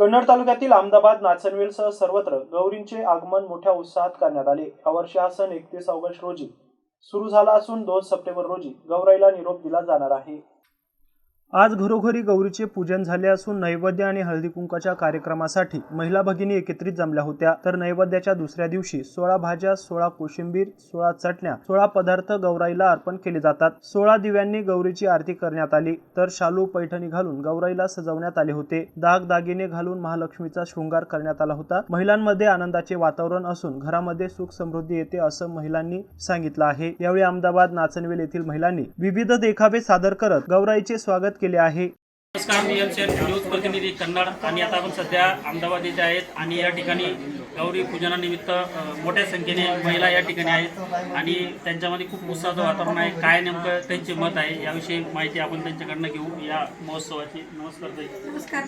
कन्नड तालुक्यातील अहमदाबाद नाचनवेलसह सर्वत्र गौरींचे आगमन मोठ्या उत्साहात करण्यात आले. यावर्षी हा सण एकतीस ऑगस्ट रोजी सुरू झाला असून दोन सप्टेंबर रोजी गौराईला निरोप दिला जाणार आहे. आज घरोघरी गौरीचे पूजन झाले असून नैवेद्य आणि हळदी कुंकाच्या कार्यक्रमासाठी महिला भगिनी एकत्रित जमल्या होत्या. तर नैवेद्याच्या दुसऱ्या दिवशी सोळा भाज्या सोळा कोशिंबीर सोळा चटण्या सोळा पदार्थ गौराईला अर्पण केले जातात. सोळा दिव्यांनी गौरीची आरती करण्यात आली. तर शालू पैठणी घालून गौराईला सजवण्यात आले होते. दाग दागिने घालून महालक्ष्मीचा शृंगार करण्यात आला होता. महिलांमध्ये आनंदाचे वातावरण असून घरामध्ये सुख समृद्धी येते असं महिलांनी सांगितलं आहे. यावेळी अहमदाबाद नाचनवेल येथील महिलांनी विविध देखावे सादर करत गौराईचे स्वागत केले आहे. नमस्कार मी एम न्यूज प्रतिनिधी कन्नड आणि आता आपण सध्या अहमदाबाद येथे आहेत आणि या ठिकाणी गौरी पूजनानिमित्त मोठ्या संख्येने महिला या ठिकाणी आहेत. आणि त्यांच्यामध्ये खूप उत्साहाचं वातावरण आहे. काय नेमकं त्यांचे मत आहे याविषयी माहिती आपण त्यांच्याकडनं घेऊ. या महोत्सवाची. नमस्कार ताई. नमस्कार.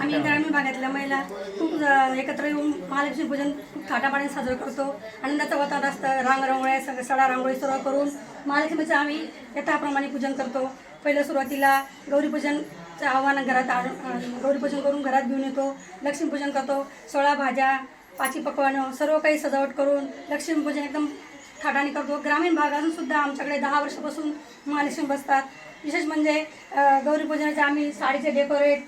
आम्ही ग्रामीण भागातल्या महिला खूप एकत्र येऊन महालक्ष्मी पूजन खूप थाटापाने साजरं करतो. आनंदाचं वातावरण असतं. रांगरांगोळ्या सगळं सडा रांगोळी सर्व करून महालक्ष्मीचं आम्ही यथाप्रमाणे पूजन करतो. पहिलं सुरुवातीला गौरीपूजन आव्हान घरात आण गौरीपूजन करून घरात घेऊन येतो. लक्ष्मीपूजन करतो. सोळा भाज्या पाची पकवानं सर्व काही सजावट करून लक्ष्मीपूजन एकदम थाटाने करतो. ग्रामीण भागातून सुद्धा आमच्याकडे दहा वर्षापासून महालक्ष्मी बसतात. विशेष म्हणजे गौरीपूजनाचे आम्ही साडीचे डेकोरेट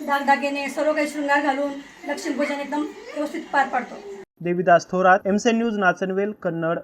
दागदागिने सर्व काही शृंगार घालून लक्ष्मीपूजन एकदम व्यवस्थित पार पाडतो. देवीदास थोरात एमसेन न्यूज नाचनवेल कन्नड.